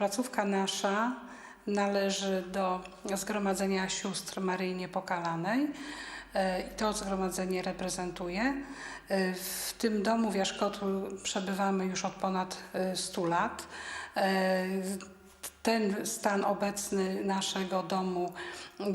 Placówka nasza należy do Zgromadzenia Sióstr Maryi Niepokalanej e, i to zgromadzenie reprezentuje. E, W tym domu w Jaszkotu przebywamy już od ponad e, 100 lat. E, Ten stan obecny naszego domu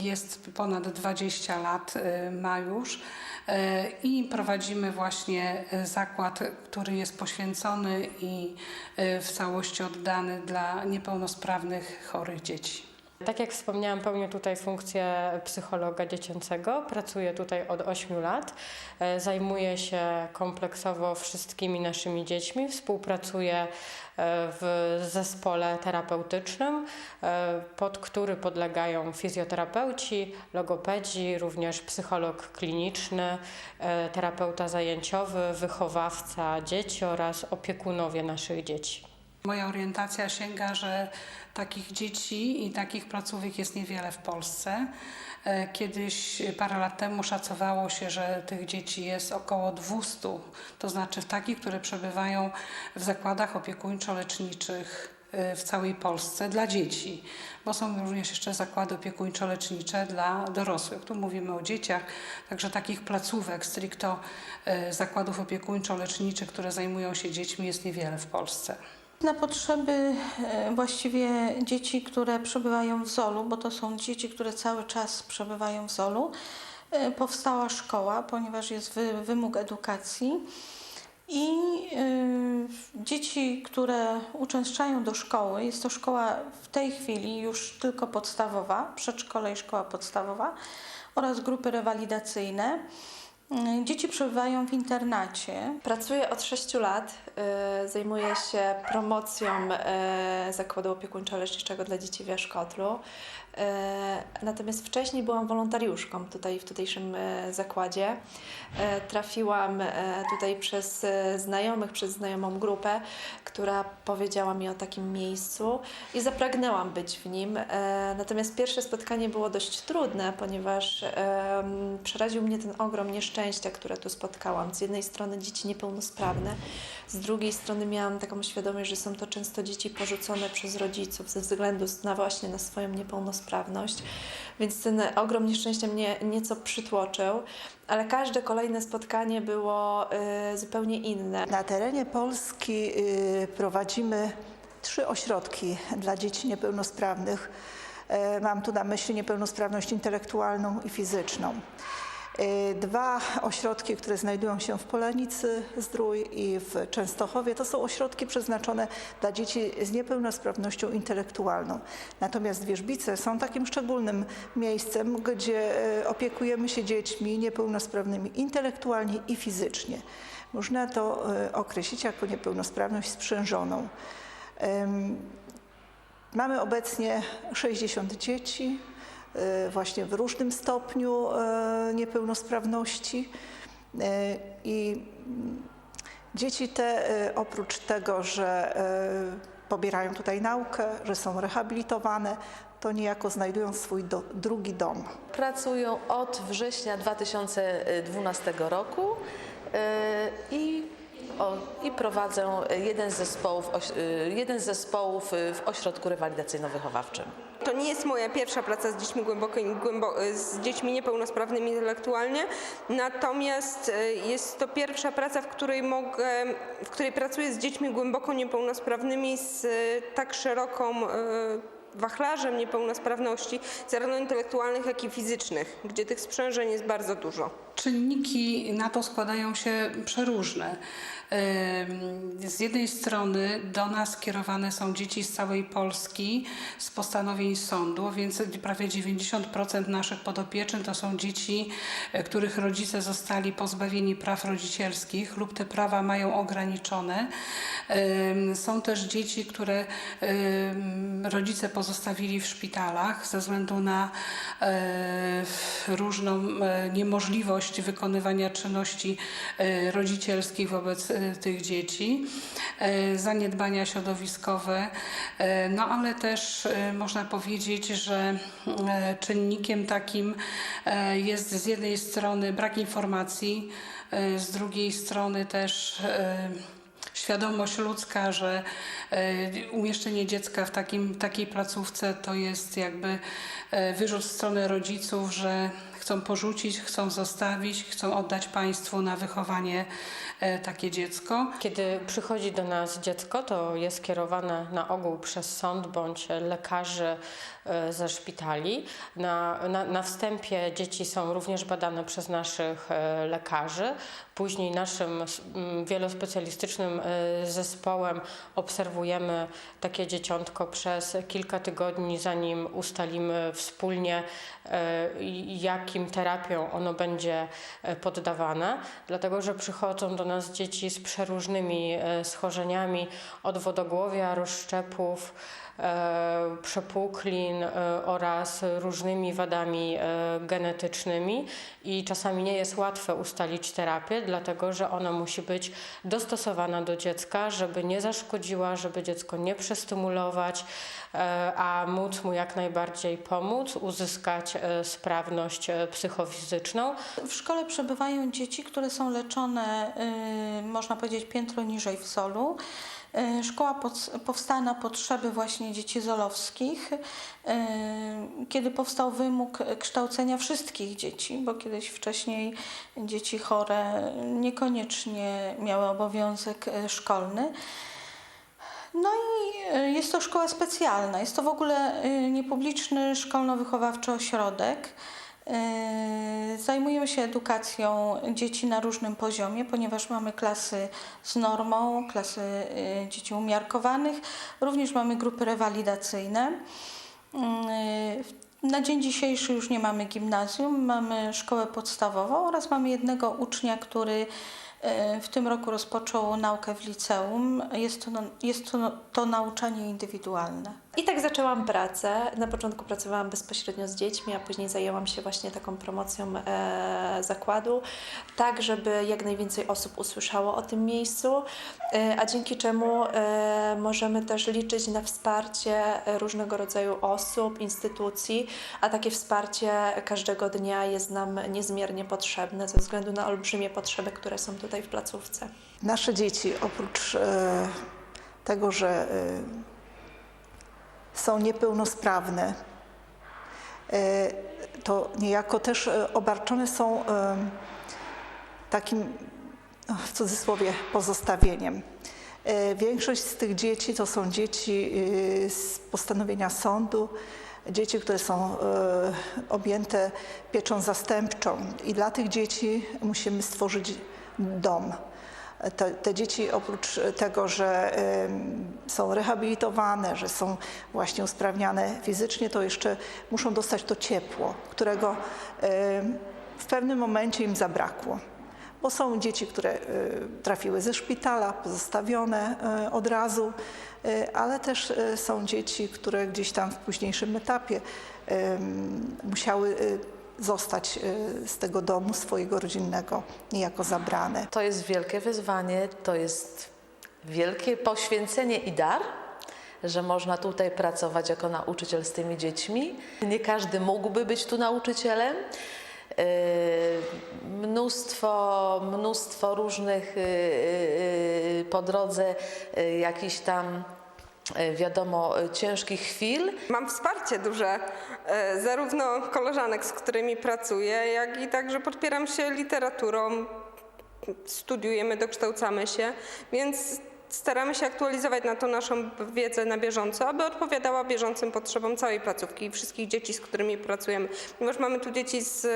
jest ponad 20 lat, ma już. E, I prowadzimy właśnie e, zakład, który jest poświęcony i e, w całości oddany dla niepełnosprawnych, chorych dzieci. Tak jak wspomniałam, pełnię tutaj funkcję psychologa dziecięcego. Pracuję tutaj od 8 lat. E, Zajmuję się kompleksowo wszystkimi naszymi dziećmi. Współpracuję e, w zespole terapeutycznym, e, pod który podlegają fizjoterapeuci, logopedzi, również psycholog kliniczny, terapeuta zajęciowy, wychowawca dzieci oraz opiekunowie naszych dzieci. Moja orientacja sięga, że takich dzieci i takich placówek jest niewiele w Polsce. E, Kiedyś, parę lat temu, szacowało się, że tych dzieci jest około 200, to znaczy takich, które przebywają w zakładach opiekuńczo-leczniczych e, w całej Polsce dla dzieci, bo są również jeszcze zakłady opiekuńczo-lecznicze dla dorosłych. Tu mówimy o dzieciach, także takich placówek stricto e, zakładów opiekuńczo-leczniczych, które zajmują się dziećmi jest niewiele w Polsce. Na potrzeby e, właściwie dzieci, które przebywają w Zolu, bo to są dzieci, które cały czas przebywają w Zolu, e, powstała szkoła, ponieważ jest wy, wymóg edukacji. I e, dzieci, które uczęszczają do szkoły, jest to szkoła w tej chwili już tylko podstawowa, przedszkole i szkoła podstawowa oraz grupy rewalidacyjne. Dzieci przebywają w internacie. Pracuję od 6 lat. y, Zajmuję się promocją y, zakładu opiekuńczo-leczniczego dla dzieci w Jaszkotlu. Y, Natomiast wcześniej byłam wolontariuszką tutaj w tutejszym y, zakładzie. Y, Trafiłam tutaj przez znajomych, przez znajomą grupę, która powiedziała mi o takim miejscu i zapragnęłam być w nim. Natomiast pierwsze spotkanie było dość trudne, ponieważ przeraził mnie ten ogrom nieszczęścia, które tu spotkałam. Z jednej strony dzieci niepełnosprawne, z drugiej strony miałam taką świadomość, że są to często dzieci porzucone przez rodziców ze względu na właśnie na swoją niepełnosprawność. Więc ten ogrom nieszczęścia mnie nieco przytłoczył, ale każde kolejne spotkanie było y, zupełnie inne. Na terenie Polski y, prowadzimy trzy ośrodki dla dzieci niepełnosprawnych. E, Mam tu na myśli niepełnosprawność intelektualną i fizyczną. E, Dwa ośrodki, które znajdują się w Polanicy Zdrój i w Częstochowie, to są ośrodki przeznaczone dla dzieci z niepełnosprawnością intelektualną. Natomiast Wierzbice są takim szczególnym miejscem, gdzie e, opiekujemy się dziećmi niepełnosprawnymi intelektualnie i fizycznie. Można to e, określić jako niepełnosprawność sprzężoną. Mamy obecnie 60 dzieci, właśnie w różnym stopniu e, niepełnosprawności. E, I dzieci te, oprócz tego, że pobierają tutaj naukę, że są rehabilitowane, to niejako znajdują swój do, drugi dom. Pracują od września 2012 roku y, i, o, i prowadzę jeden z zespołów, y, jeden z zespołów y, w ośrodku rewalidacyjno-wychowawczym. To nie jest moja pierwsza praca z dziećmi głęboko, głębo, z dziećmi niepełnosprawnymi intelektualnie, natomiast e, jest to pierwsza praca, w której mogę, w której pracuję z dziećmi głęboko niepełnosprawnymi z e, tak szeroką e, wachlarzem niepełnosprawności, zarówno intelektualnych, jak i fizycznych, gdzie tych sprzężeń jest bardzo dużo. Czynniki na to składają się przeróżne. Z jednej strony do nas kierowane są dzieci z całej Polski z postanowień sądu, więc prawie 90% naszych podopieczyn to są dzieci, e, których rodzice zostali pozbawieni praw rodzicielskich lub te prawa mają ograniczone. Są też dzieci, które rodzice pozostawili w szpitalach ze względu na e, różną e, wykonywania czynności e, rodzicielskich wobec e, tych dzieci, e, zaniedbania środowiskowe, no ale też można powiedzieć, że czynnikiem takim jest z jednej strony brak informacji, z drugiej strony też świadomość ludzka, że umieszczenie dziecka w takim, takiej placówce to jest jakby wyrzut w stronę rodziców, że chcą porzucić, chcą zostawić, chcą oddać państwu na wychowanie e, takie dziecko. Kiedy przychodzi do nas dziecko, to jest kierowane na ogół przez sąd bądź lekarzy e, ze szpitali. Na, na, na wstępie dzieci są również badane przez naszych e, lekarzy. Później naszym wielospecjalistycznym zespołem obserwujemy takie dzieciątko przez kilka tygodni, zanim ustalimy wspólnie, i- jakim ono będzie e, poddawane, dlatego że przychodzą do nas dzieci z przeróżnymi e, schorzeniami od wodogłowia, rozszczepów, e, przepuklin e, oraz różnymi wadami e, genetycznymi i czasami nie jest łatwe ustalić terapię, dlatego że ona musi być dostosowana do dziecka, żeby nie zaszkodziła, żeby dziecko nie przestymulować, a móc mu jak najbardziej pomóc uzyskać sprawność psychofizyczną. W szkole przebywają dzieci, które są leczone, y, można powiedzieć, piętro niżej w Zolu. Y, Szkoła powstała na potrzeby właśnie dzieci zolowskich, y, kiedy powstał wymóg kształcenia wszystkich dzieci, bo kiedyś wcześniej dzieci chore niekoniecznie miały obowiązek y, szkolny. No i jest to szkoła specjalna. Jest to w ogóle niepubliczny szkolno-wychowawczy ośrodek. Y, Zajmujemy się edukacją dzieci na różnym poziomie, ponieważ mamy klasy z normą, klasy y, dzieci umiarkowanych, również mamy grupy rewalidacyjne. Y, Na dzień dzisiejszy już nie mamy gimnazjum, mamy szkołę podstawową oraz mamy jednego ucznia, który w tym roku rozpoczął naukę w liceum. Jest to, jest to, to nauczanie indywidualne. I tak zaczęłam pracę. Na początku pracowałam bezpośrednio z dziećmi, a później zajęłam się właśnie taką promocją e, zakładu, tak żeby jak najwięcej osób usłyszało o tym miejscu, e, a dzięki czemu e, możemy też liczyć na wsparcie różnego rodzaju osób, instytucji, a takie wsparcie każdego dnia jest nam niezmiernie potrzebne ze względu na olbrzymie potrzeby, które są tutaj w placówce. Nasze dzieci oprócz e, tego, że e, są niepełnosprawne, e, to niejako też e, obarczone są e, takim no, w cudzysłowie pozostawieniem. Większość z tych dzieci to są dzieci z postanowienia sądu, dzieci, które są objęte pieczą zastępczą i dla tych dzieci musimy stworzyć dom. Te, te dzieci oprócz tego, że są rehabilitowane, że są właśnie usprawniane fizycznie, to jeszcze muszą dostać to ciepło, którego w pewnym momencie im zabrakło. Bo są dzieci, które e, trafiły ze szpitala, pozostawione e, od razu, e, ale też są dzieci, które gdzieś tam w późniejszym etapie musiały zostać e, z tego domu swojego rodzinnego niejako zabrane. To jest wielkie wyzwanie, to jest wielkie poświęcenie i dar, że można tutaj pracować jako nauczyciel z tymi dziećmi. Nie każdy mógłby być tu nauczycielem. Yy, Mnóstwo, mnóstwo różnych yy, po drodze jakichś tam, wiadomo, yy, ciężkich chwil. Mam wsparcie duże, e, zarówno koleżanek, z którymi pracuję, jak i także podpieram się literaturą, studiujemy, dokształcamy się, więc staramy się aktualizować na to naszą wiedzę na bieżąco, aby odpowiadała bieżącym potrzebom całej placówki i wszystkich dzieci, z którymi pracujemy. Ponieważ mamy tu dzieci z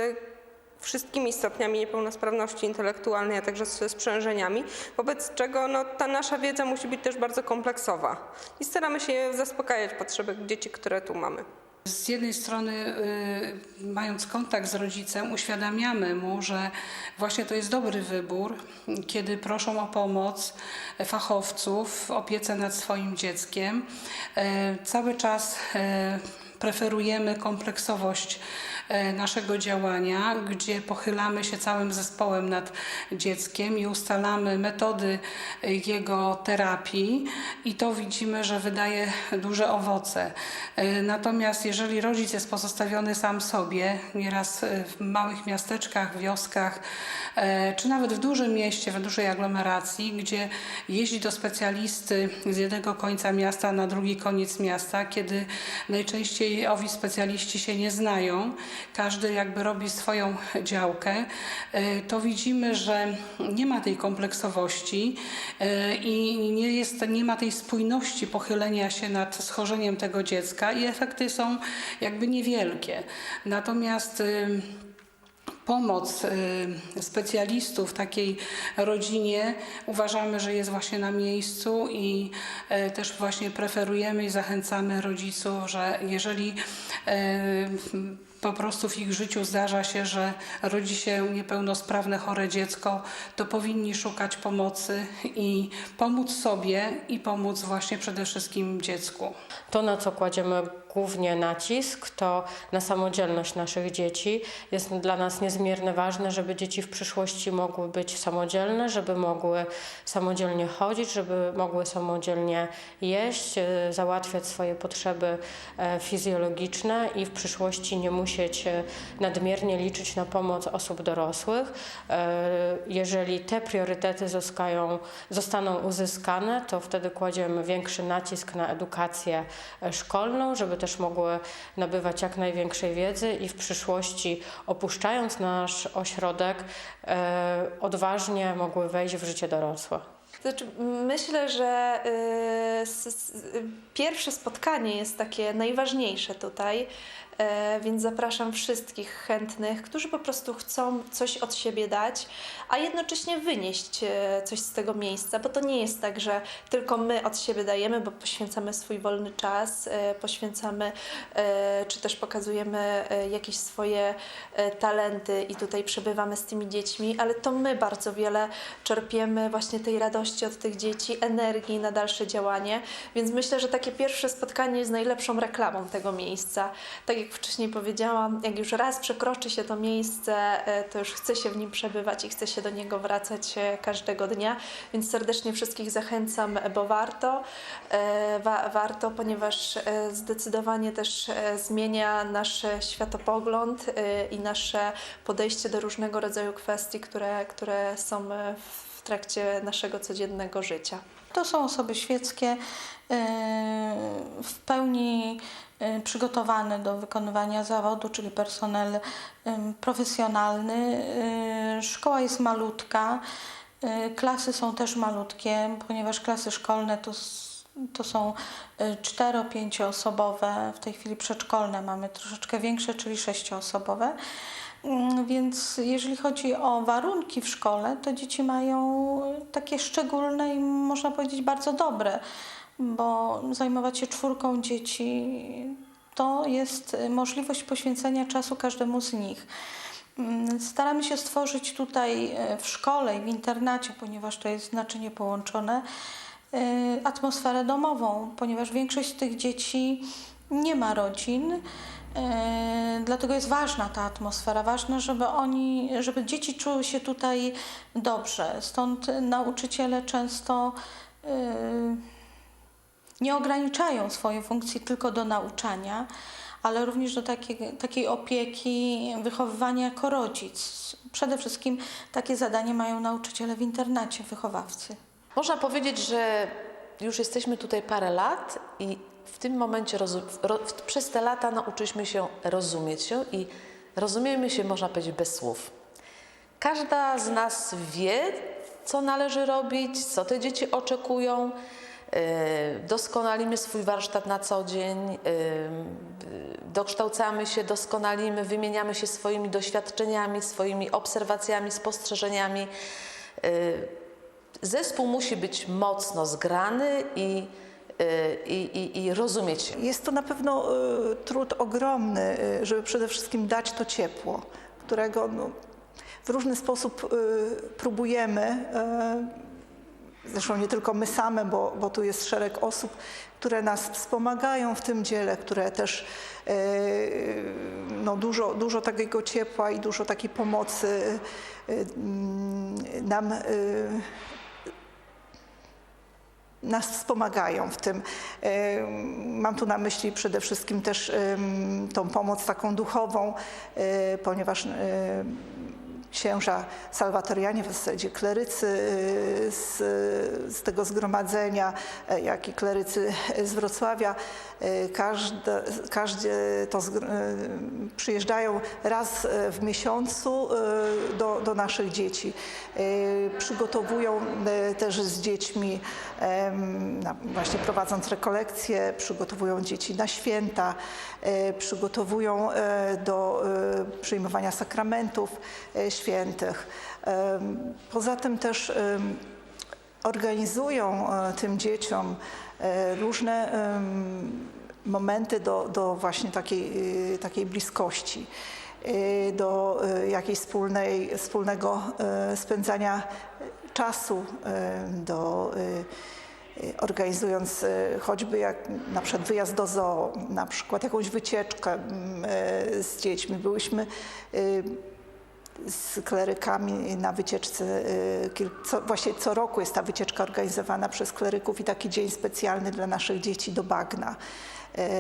wszystkimi stopniami niepełnosprawności intelektualnej, a także ze sprzężeniami, wobec czego no, ta nasza wiedza musi być też bardzo kompleksowa i staramy się zaspokajać potrzeby dzieci, które tu mamy. Z jednej strony, y, mając kontakt z rodzicem, uświadamiamy mu, że właśnie to jest dobry wybór, kiedy proszą o pomoc fachowców w opiece nad swoim dzieckiem. Y, cały czas y, preferujemy kompleksowość e, naszego działania, gdzie pochylamy się całym zespołem nad dzieckiem i ustalamy metody jego terapii i to widzimy, że wydaje duże owoce. E, Natomiast jeżeli rodzic jest pozostawiony sam sobie, nieraz e, w małych miasteczkach, wioskach, czy nawet w dużym mieście, w dużej aglomeracji, gdzie jeździ do specjalisty z jednego końca miasta na drugi koniec miasta, kiedy najczęściej owi specjaliści się nie znają, każdy jakby robi swoją działkę, e, to widzimy, że nie ma tej kompleksowości e, i nie, jest, nie ma tej spójności pochylenia się nad schorzeniem tego dziecka i efekty są jakby niewielkie. Natomiast pomoc y, specjalistów takiej rodzinie uważamy, że jest właśnie na miejscu i y, też właśnie preferujemy i zachęcamy rodziców, że jeżeli y, po prostu w ich życiu zdarza się, że rodzi się niepełnosprawne, chore dziecko, to powinni szukać pomocy i pomóc sobie i pomóc właśnie przede wszystkim dziecku. To, na co kładziemy głównie nacisk, to na samodzielność naszych dzieci. Jest dla nas niezmiernie ważne, żeby dzieci w przyszłości mogły być samodzielne, żeby mogły samodzielnie chodzić, żeby mogły samodzielnie jeść, e, załatwiać swoje potrzeby e, fizjologiczne i w przyszłości nie musieć e, nadmiernie liczyć na pomoc osób dorosłych. E, Jeżeli te priorytety zostają, zostaną uzyskane, to wtedy kładziemy większy nacisk na edukację szkolną, żeby też mogły nabywać jak największej wiedzy i w przyszłości opuszczając nasz ośrodek e, odważnie mogły wejść w życie dorosłe. Znaczy, myślę, że y, s, s, y, pierwsze spotkanie jest takie najważniejsze tutaj, więc zapraszam wszystkich chętnych, którzy po prostu chcą coś od siebie dać, a jednocześnie wynieść e, coś z tego miejsca, bo to nie jest tak, że tylko my od siebie dajemy, bo poświęcamy swój wolny czas, e, poświęcamy e, czy też pokazujemy e, jakieś swoje e, talenty i tutaj przebywamy z tymi dziećmi, ale to my bardzo wiele czerpiemy właśnie tej radości od tych dzieci, energii na dalsze działanie, więc myślę, że takie pierwsze spotkanie jest najlepszą reklamą tego miejsca. Tak jak wcześniej powiedziałam, jak już raz przekroczy się to miejsce, e, to już chce się w nim przebywać i chce się do niego wracać e, każdego dnia, więc serdecznie wszystkich zachęcam, bo warto, e, wa warto, ponieważ e, zdecydowanie też e, zmienia nasz światopogląd e, i nasze podejście do różnego rodzaju kwestii, które, które są e, w trakcie naszego codziennego życia. To są osoby świeckie, yy, w pełni yy, przygotowane do wykonywania zawodu, czyli personel yy, profesjonalny. Szkoła jest malutka, klasy są też malutkie, ponieważ klasy szkolne to, to są yy, cztero-pięcioosobowe, w tej chwili przedszkolne mamy troszeczkę większe, czyli sześcioosobowe. Mm, Więc jeżeli chodzi o warunki w szkole, to dzieci mają takie szczególne i można powiedzieć bardzo dobre, bo zajmować się czwórką dzieci to jest możliwość poświęcenia czasu każdemu z nich. Mm, Staramy się stworzyć tutaj e, w szkole i w internacie, ponieważ to jest naczynie połączone, e, atmosferę domową, ponieważ większość z tych dzieci nie ma rodzin. E, Dlatego jest ważna ta atmosfera, ważne, żeby oni, żeby dzieci czuły się tutaj dobrze. Stąd nauczyciele często e, nie ograniczają swojej funkcji tylko do nauczania, ale również do takiej, takiej opieki, wychowywania jako rodzic. Przede wszystkim takie zadanie mają nauczyciele w internacie, wychowawcy. Można powiedzieć, że już jesteśmy tutaj parę lat i w tym momencie przez te lata nauczyliśmy się rozumieć się i rozumiemy się, można powiedzieć, bez słów. Każda z nas wie, co należy robić, co te dzieci oczekują. Yy, Doskonalimy swój warsztat na co dzień, yy, dokształcamy się, doskonalimy, wymieniamy się swoimi doświadczeniami, swoimi obserwacjami, spostrzeżeniami. Zespół musi być mocno zgrany i, y, i, i, i rozumieć. Jest to na pewno y, trud ogromny, y, żeby przede wszystkim dać to ciepło, którego no, w różny sposób y, próbujemy zresztą nie tylko my same, bo, bo tu jest szereg osób, które nas wspomagają w tym dziele, które też e, no, dużo, dużo takiego ciepła i dużo takiej pomocy mm, nam e, nas wspomagają w tym. Mam tu na myśli przede wszystkim też tą pomoc taką duchową, e, ponieważ e, księża salwatorianie, w zasadzie klerycy e, z, z tego zgromadzenia, e, jak i klerycy z Wrocławia, e, każde, każdzie to e, przyjeżdżają raz w miesiącu do, do naszych dzieci. Przygotowują też z dziećmi, właśnie prowadząc rekolekcje, przygotowują dzieci na święta, przygotowują do przyjmowania sakramentów świętych. Poza tym też organizują e, tym dzieciom e, różne momenty do, do właśnie takiej, e, takiej bliskości, do jakiejś wspólnej, wspólnego spędzania czasu, do organizując choćby jak na przykład wyjazd do zoo, na przykład jakąś wycieczkę z dziećmi. Byłyśmy z klerykami na wycieczce. y, Co, właśnie co roku jest ta wycieczka organizowana przez kleryków i taki dzień specjalny dla naszych dzieci do Bagna.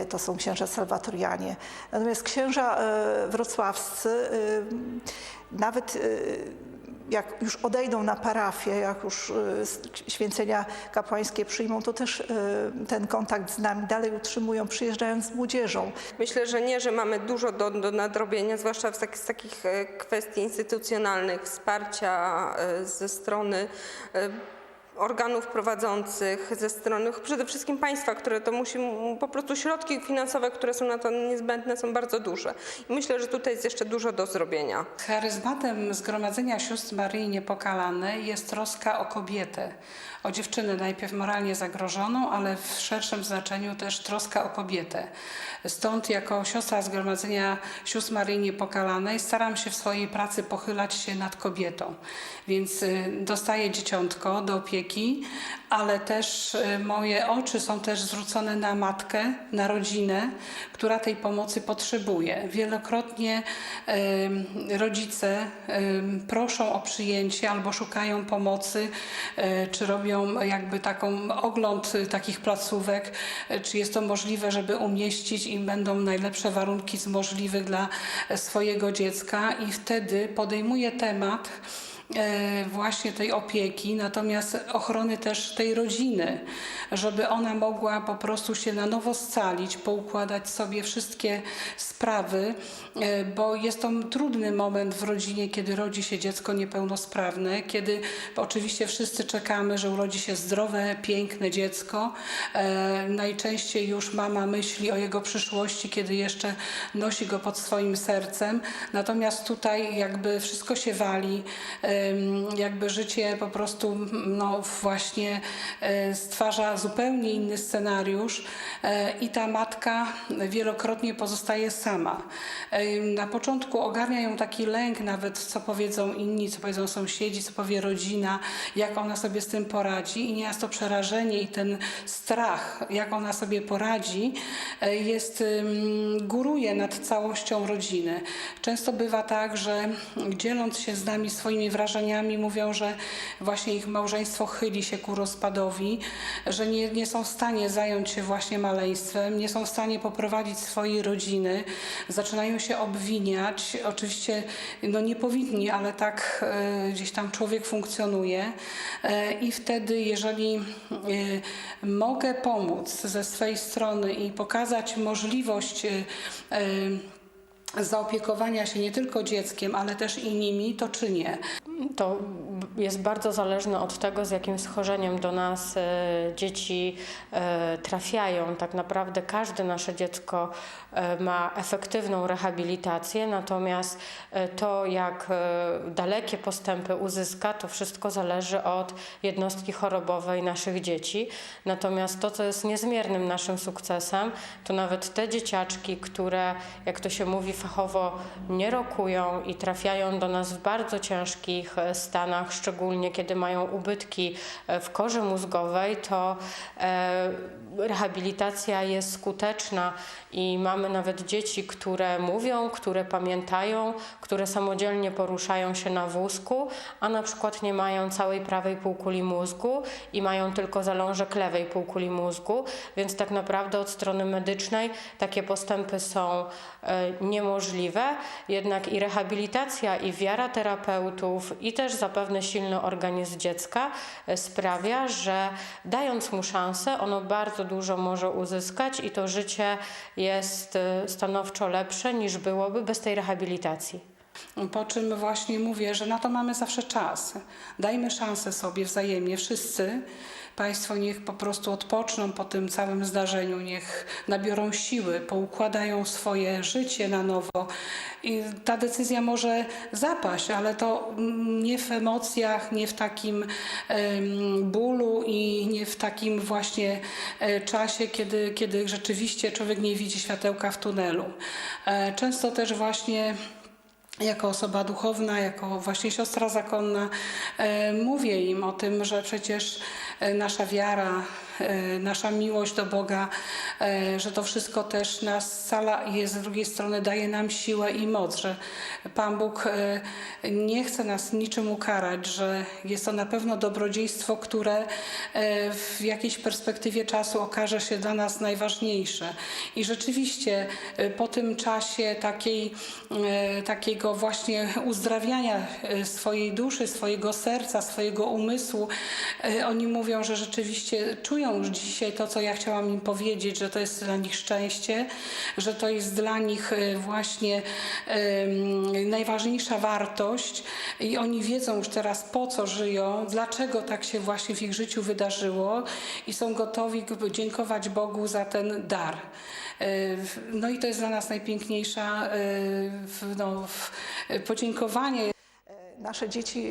Y, To są księża salwatorianie. Natomiast księża y, wrocławscy nawet jak już odejdą na parafię, jak już y, święcenia kapłańskie przyjmą, to też y, ten kontakt z nami dalej utrzymują, przyjeżdżając z młodzieżą. Myślę, że nie, że mamy dużo do, do nadrobienia, zwłaszcza w tak, z takich e, kwestii instytucjonalnych, wsparcia e, ze strony e, organów prowadzących, ze strony przede wszystkim państwa, które to musi, po prostu środki finansowe, które są na to niezbędne, są bardzo duże. I myślę, że tutaj jest jeszcze dużo do zrobienia. Charyzmatem Zgromadzenia Sióstr Maryi Niepokalanej jest troska o kobietę, o dziewczynę najpierw moralnie zagrożoną, ale w szerszym znaczeniu też troska o kobietę. Stąd jako siostra Zgromadzenia Sióstr Maryi Niepokalanej staram się w swojej pracy pochylać się nad kobietą. Więc y, dostaję dzieciątko do opieki, ale też y, moje oczy są też zwrócone na matkę, na rodzinę, która tej pomocy potrzebuje. Wielokrotnie em, rodzice proszą o przyjęcie albo szukają pomocy, czy robią jakby taką ogląd y, takich placówek, e, czy jest to możliwe, żeby umieścić i będą najlepsze warunki z możliwych dla e, swojego dziecka? I wtedy podejmuje temat właśnie tej opieki, natomiast ochrony też tej rodziny, żeby ona mogła po prostu się na nowo scalić, poukładać sobie wszystkie sprawy, e, bo jest to trudny moment w rodzinie, kiedy rodzi się dziecko niepełnosprawne, kiedy oczywiście wszyscy czekamy, że urodzi się zdrowe, piękne dziecko. E, Najczęściej już mama myśli o jego przyszłości, kiedy jeszcze nosi go pod swoim sercem. Natomiast tutaj jakby wszystko się wali, jakby życie po prostu no właśnie e, stwarza zupełnie inny scenariusz e, i ta matka wielokrotnie pozostaje sama. Na początku ogarnia ją taki lęk, nawet co powiedzą inni, co powiedzą sąsiedzi, co powie rodzina, jak ona sobie z tym poradzi i nieraz to przerażenie i ten strach, jak ona sobie poradzi, e, jest, góruje nad całością rodziny. Często bywa tak, że dzieląc się z nami swoimi wrażeniami, mówią, że właśnie ich małżeństwo chyli się ku rozpadowi, że nie, nie są w stanie zająć się właśnie maleństwem, nie są w stanie poprowadzić swojej rodziny, zaczynają się obwiniać. Oczywiście no nie powinni, ale tak e, gdzieś tam człowiek funkcjonuje e, i wtedy, jeżeli e, mogę pomóc ze swej strony i pokazać możliwość zaopiekowania się nie tylko dzieckiem, ale też i nimi, to czynię. To jest bardzo zależne od tego, z jakim schorzeniem do nas e, dzieci e, trafiają. Tak naprawdę każde nasze dziecko e, ma efektywną rehabilitację, natomiast to, jak dalekie postępy uzyska, to wszystko zależy od jednostki chorobowej naszych dzieci. Natomiast to, co jest niezmiernym naszym sukcesem, to nawet te dzieciaczki, które, jak to się mówi, fachowo nie rokują i trafiają do nas w bardzo ciężkich e, stanach, szczególnie kiedy mają ubytki e, w korze mózgowej, to e, rehabilitacja jest skuteczna i mamy nawet dzieci, które mówią, które pamiętają, które samodzielnie poruszają się na wózku, a na przykład nie mają całej prawej półkuli mózgu i mają tylko zalążek lewej półkuli mózgu, więc tak naprawdę od strony medycznej takie postępy są e, niemożliwe, jednak i rehabilitacja i wiara terapeutów i też zapewne silny organizm dziecka e, sprawia, że dając mu szansę, ono bardzo dużo może uzyskać i to życie jest e, stanowczo lepsze niż byłoby bez tej rehabilitacji. Po czym właśnie mówię, że na to mamy zawsze czas. Dajmy szansę sobie wzajemnie, wszyscy. Państwo niech po prostu odpoczną po tym całym zdarzeniu, niech nabiorą siły, poukładają swoje życie na nowo. I ta decyzja może zapaść, ale to nie w emocjach, nie w takim bólu i w takim właśnie e, czasie, kiedy, kiedy rzeczywiście człowiek nie widzi światełka w tunelu. E, Często też właśnie jako osoba duchowna, jako właśnie siostra zakonna, e, mówię im o tym, że przecież nasza wiara, nasza miłość do Boga, e, że to wszystko też nas scala i z drugiej strony daje nam siłę i moc, że Pan Bóg e, nie chce nas niczym ukarać, że jest to na pewno dobrodziejstwo, które e, w jakiejś perspektywie czasu okaże się dla nas najważniejsze. I rzeczywiście e, po tym czasie takiej, e, takiego właśnie uzdrawiania e, swojej duszy, swojego serca, swojego umysłu, e, oni mówią, że rzeczywiście czują już dzisiaj to, co ja chciałam im powiedzieć, że to jest dla nich szczęście, że to jest dla nich e, właśnie najważniejsza wartość i oni wiedzą już teraz po co żyją, dlaczego tak się właśnie w ich życiu wydarzyło i są gotowi dziękować Bogu za ten dar. E, No i to jest dla nas najpiękniejsza e, no, podziękowanie. Nasze dzieci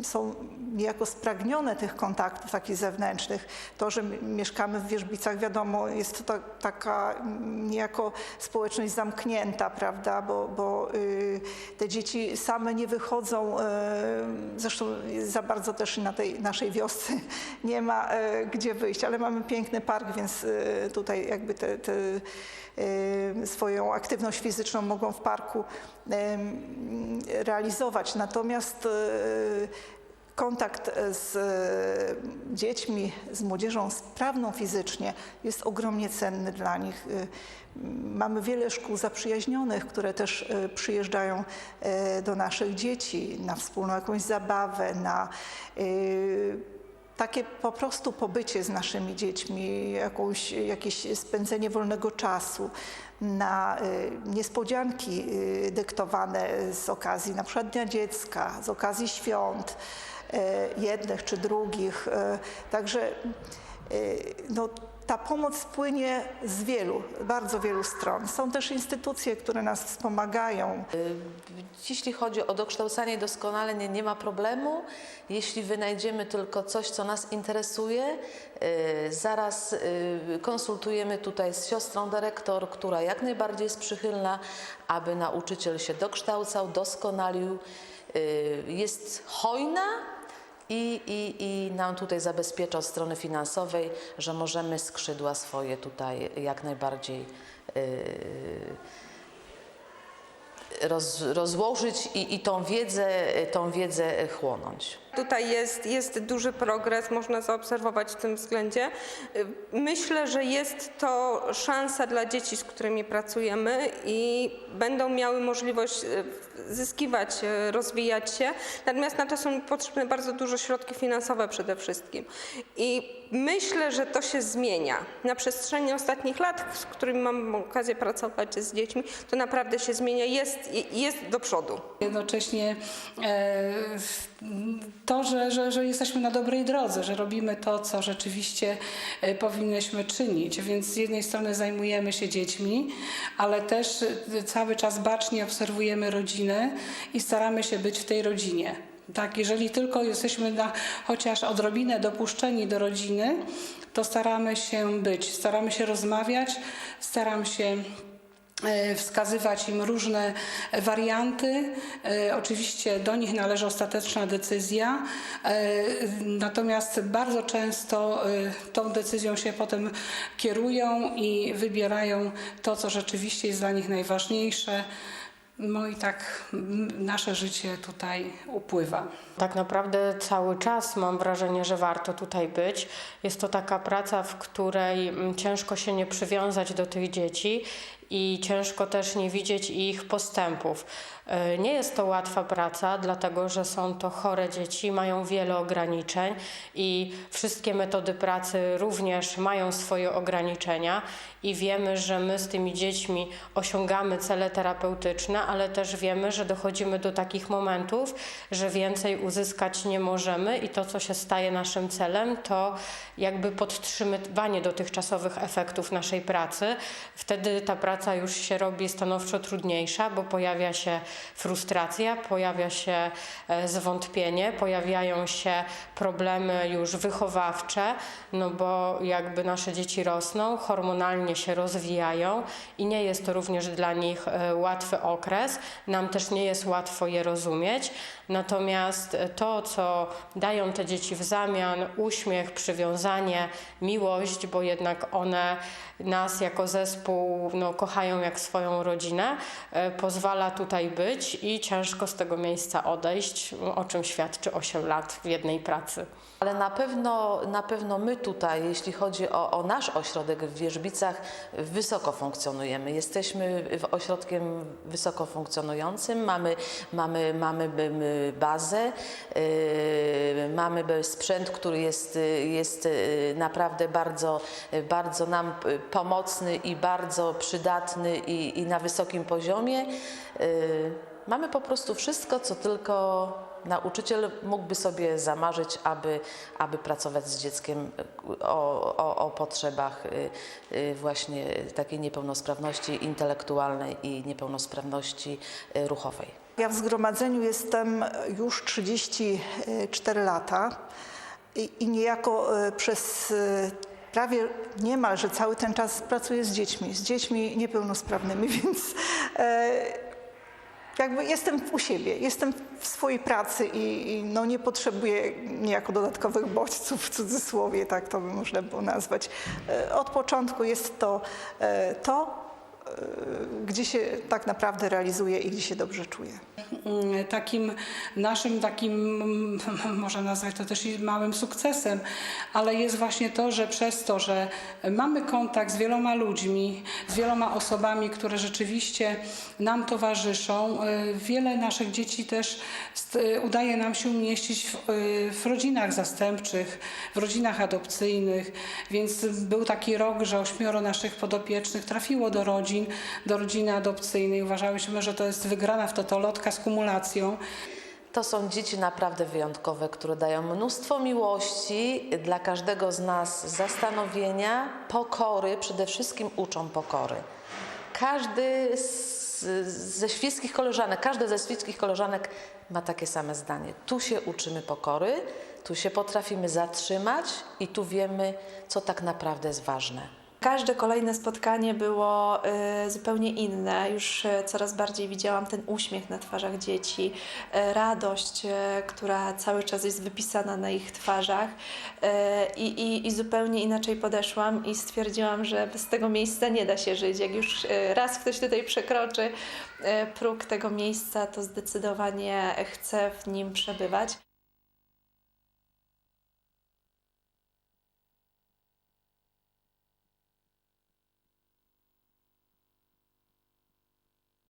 y, są niejako spragnione tych kontaktów takich zewnętrznych. To, że mi- mieszkamy w Wierzbicach, wiadomo, jest to ta, taka mm, niejako społeczność zamknięta, prawda, bo, bo y, te dzieci same nie wychodzą, y, zresztą za bardzo też na tej naszej wiosce nie ma gdzie wyjść, ale mamy piękny park, więc tutaj jakby te, te swoją aktywność fizyczną mogą w parku realizować. Natomiast y, kontakt z y, dziećmi, z młodzieżą sprawną fizycznie jest ogromnie cenny dla nich. Y, Mamy wiele szkół zaprzyjaźnionych, które też przyjeżdżają do naszych dzieci na wspólną jakąś zabawę, na takie po prostu pobycie z naszymi dziećmi, jakąś, jakieś spędzenie wolnego czasu na y, niespodzianki y, dyktowane z okazji na przykład Dnia Dziecka, z okazji świąt y, jednych czy drugich. Także no, ta pomoc płynie z wielu, bardzo wielu stron. Są też instytucje, które nas wspomagają. Jeśli chodzi o dokształcanie doskonalenie, nie ma problemu. Jeśli wynajdziemy tylko coś, co nas interesuje, y, zaraz y, konsultujemy tutaj z siostrą dyrektor, która jak najbardziej jest przychylna, aby nauczyciel się dokształcał, doskonalił. Y, Jest hojna i, i, i nam tutaj zabezpiecza od strony finansowej, że możemy skrzydła swoje tutaj jak najbardziej y, roz, rozłożyć i, i tą, wiedzę, tą wiedzę chłonąć. Tutaj jest, jest duży progres, można zaobserwować w tym względzie. Myślę, że jest to szansa dla dzieci, z którymi pracujemy i będą miały możliwość y, zyskiwać, y, rozwijać się. Natomiast na to są potrzebne bardzo duże środki finansowe przede wszystkim. I myślę, że to się zmienia. Na przestrzeni ostatnich lat, z którymi mam okazję pracować z dziećmi, to naprawdę się zmienia, jest, jest do przodu. Jednocześnie e, to, że, że, że jesteśmy na dobrej drodze, że robimy to, co rzeczywiście e, powinnyśmy czynić. Więc z jednej strony zajmujemy się dziećmi, ale też e, cały czas bacznie obserwujemy rodzinę i staramy się być w tej rodzinie. Tak, jeżeli tylko jesteśmy na chociaż odrobinę dopuszczeni do rodziny, to staramy się być, staramy się rozmawiać, staram się wskazywać im różne warianty. E, Oczywiście do nich należy ostateczna decyzja, e, natomiast bardzo często e, tą decyzją się potem kierują i wybierają to, co rzeczywiście jest dla nich najważniejsze. No i tak nasze życie tutaj upływa. Tak naprawdę cały czas mam wrażenie, że warto tutaj być. Jest to taka praca, w której ciężko się nie przywiązać do tych dzieci i ciężko też nie widzieć ich postępów. E, Nie jest to łatwa praca, dlatego że są to chore dzieci, mają wiele ograniczeń i wszystkie metody pracy również mają swoje ograniczenia i wiemy, że my z tymi dziećmi osiągamy cele terapeutyczne, ale też wiemy, że dochodzimy do takich momentów, że więcej uzyskać nie możemy i to, co się staje naszym celem, to jakby podtrzymywanie dotychczasowych efektów naszej pracy. Wtedy ta praca już się robi stanowczo trudniejsza, bo pojawia się frustracja, pojawia się e, zwątpienie, pojawiają się problemy już wychowawcze, no bo jakby nasze dzieci rosną, hormonalnie się rozwijają i nie jest to również dla nich e, łatwy okres. Nam też nie jest łatwo je rozumieć. Natomiast to, co dają te dzieci w zamian, uśmiech, przywiązanie, miłość, bo jednak one nas jako zespół no, kochają jak swoją rodzinę, e, pozwala tutaj być i ciężko z tego miejsca odejść, o czym świadczy 8 lat w jednej pracy. Ale na pewno, na pewno my tutaj, jeśli chodzi o, o nasz ośrodek w Wierzbicach, wysoko funkcjonujemy. Jesteśmy ośrodkiem wysoko funkcjonującym, mamy, mamy, mamy bazę, yy, mamy sprzęt, który jest, jest y, naprawdę bardzo, bardzo nam pomocny i bardzo przydatny i, i na wysokim poziomie. Yy, Mamy po prostu wszystko, co tylko nauczyciel mógłby sobie zamarzyć, aby, aby pracować z dzieckiem o, o, o potrzebach y, y, właśnie takiej niepełnosprawności intelektualnej i niepełnosprawności y, ruchowej. Ja w zgromadzeniu jestem już 34 lata i, i niejako przez prawie niemalże cały ten czas pracuję z dziećmi, z dziećmi niepełnosprawnymi, więc e, jakby jestem u siebie, jestem w swojej pracy i, i no nie potrzebuję niejako dodatkowych bodźców w cudzysłowie, tak to by można było nazwać. E, Od początku jest to e, to, gdzie się tak naprawdę realizuję i gdzie się dobrze czuję. Mm, takim naszym takim można nazwać to też małym sukcesem, ale jest właśnie to, że przez to, że mamy kontakt z wieloma ludźmi, z wieloma osobami, które rzeczywiście nam towarzyszą, y, wiele naszych dzieci też y, udaje nam się umieścić w, y, w rodzinach zastępczych, w rodzinach adopcyjnych, więc był taki rok, że ośmioro naszych podopiecznych trafiło do rodzin, do rodziny adopcyjnej. Uważałyśmy, że to jest wygrana w totolotka z kumulacją. To są dzieci naprawdę wyjątkowe, które dają mnóstwo miłości, dla każdego z nas zastanowienia, pokory, przede wszystkim uczą pokory. Każdy z, ze świeckich koleżanek, każda ze świeckich koleżanek ma takie same zdanie. Tu się uczymy pokory, tu się potrafimy zatrzymać i tu wiemy, co tak naprawdę jest ważne. Każde kolejne spotkanie było y, zupełnie inne. Już y, coraz bardziej widziałam ten uśmiech na twarzach dzieci, y, radość, która cały czas jest wypisana na ich twarzach. I, i, zupełnie inaczej podeszłam i stwierdziłam, że bez tego miejsca nie da się żyć. Jak już raz ktoś tutaj przekroczy próg tego miejsca, to zdecydowanie chcę w nim przebywać.